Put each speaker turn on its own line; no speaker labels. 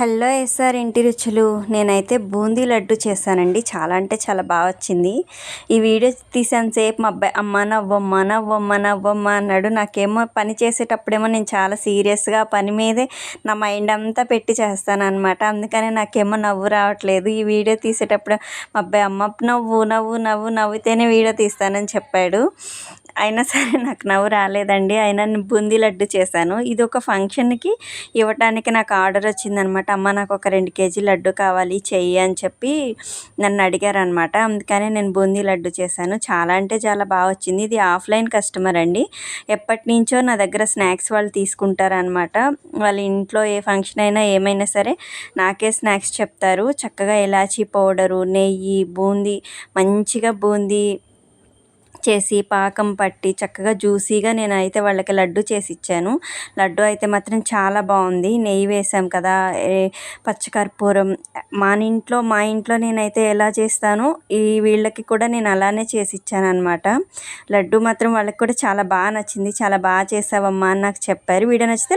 Hello SR ఇంటి రుచులు. నేనైతే బూందీ లడ్డు చేశానండి. చాలా అంటే చాలా బాగా వచ్చింది. ఈ వీడియో తీసేంతసేపు మా అబ్బాయి అమ్మ నవ్వమ్మ నవ్వమ్మ నవ్వమ్మ అన్నాడు. నాకేమో పని చేసేటప్పుడేమో నేను చాలా సీరియస్గా పని మీదే నా మైండ్ అంతా పెట్టి చేస్తాను అనమాట అందుకనే నాకేమో నవ్వు రావట్లేదు. ఈ వీడియో తీసేటప్పుడు మా అబ్బాయి అమ్మ నవ్వు నవ్వు నవ్వు నవ్వితేనే వీడియో తీస్తానని చెప్పాడు. అయినా సరే నాకు నవ్వు రాలేదండి. అయినా నేను బూందీ లడ్డు చేశాను. ఇది ఒక ఫంక్షన్కి ఇవ్వటానికి నాకు ఆర్డర్ వచ్చిందనమాట. అమ్మ నాకు ఒక రెండు కేజీ లడ్డు కావాలి చెయ్యి అని చెప్పి నన్ను అడిగారనమాట. అందుకనే నేను బూందీ లడ్డు చేశాను. చాలా అంటే చాలా బాగా వచ్చింది. ఇది ఆఫ్లైన్ కస్టమర్ అండి. ఎప్పటి నుంచో నా దగ్గర స్నాక్స్ వాళ్ళు తీసుకుంటారనమాట. వాళ్ళ ఇంట్లో ఏ ఫంక్షన్ అయినా ఏమైనా సరే నాకే స్నాక్స్ చెప్తారు. చక్కగా ఇలాచీ పౌడరు నెయ్యి బూందీ మంచిగా బూందీ చేసి పాకం పట్టి చక్కగా జ్యూసీగా నేనైతే వాళ్ళకి లడ్డు చేసి ఇచ్చాను లడ్డు అయితే మాత్రం చాలా బాగుంది. నెయ్యి వేసాం కదా పచ్చకర్పూరం. మా ఇంట్లో మా ఇంట్లో నేనైతే ఎలా చేస్తానో ఈ వీళ్ళకి కూడా నేను అలానే చేసి ఇచ్చాను అనమాట లడ్డు మాత్రం వాళ్ళకి కూడా చాలా బాగా నచ్చింది. చాలా బాగా చేసావమ్మా అని నాకు చెప్పారు. వీడియో నచ్చితే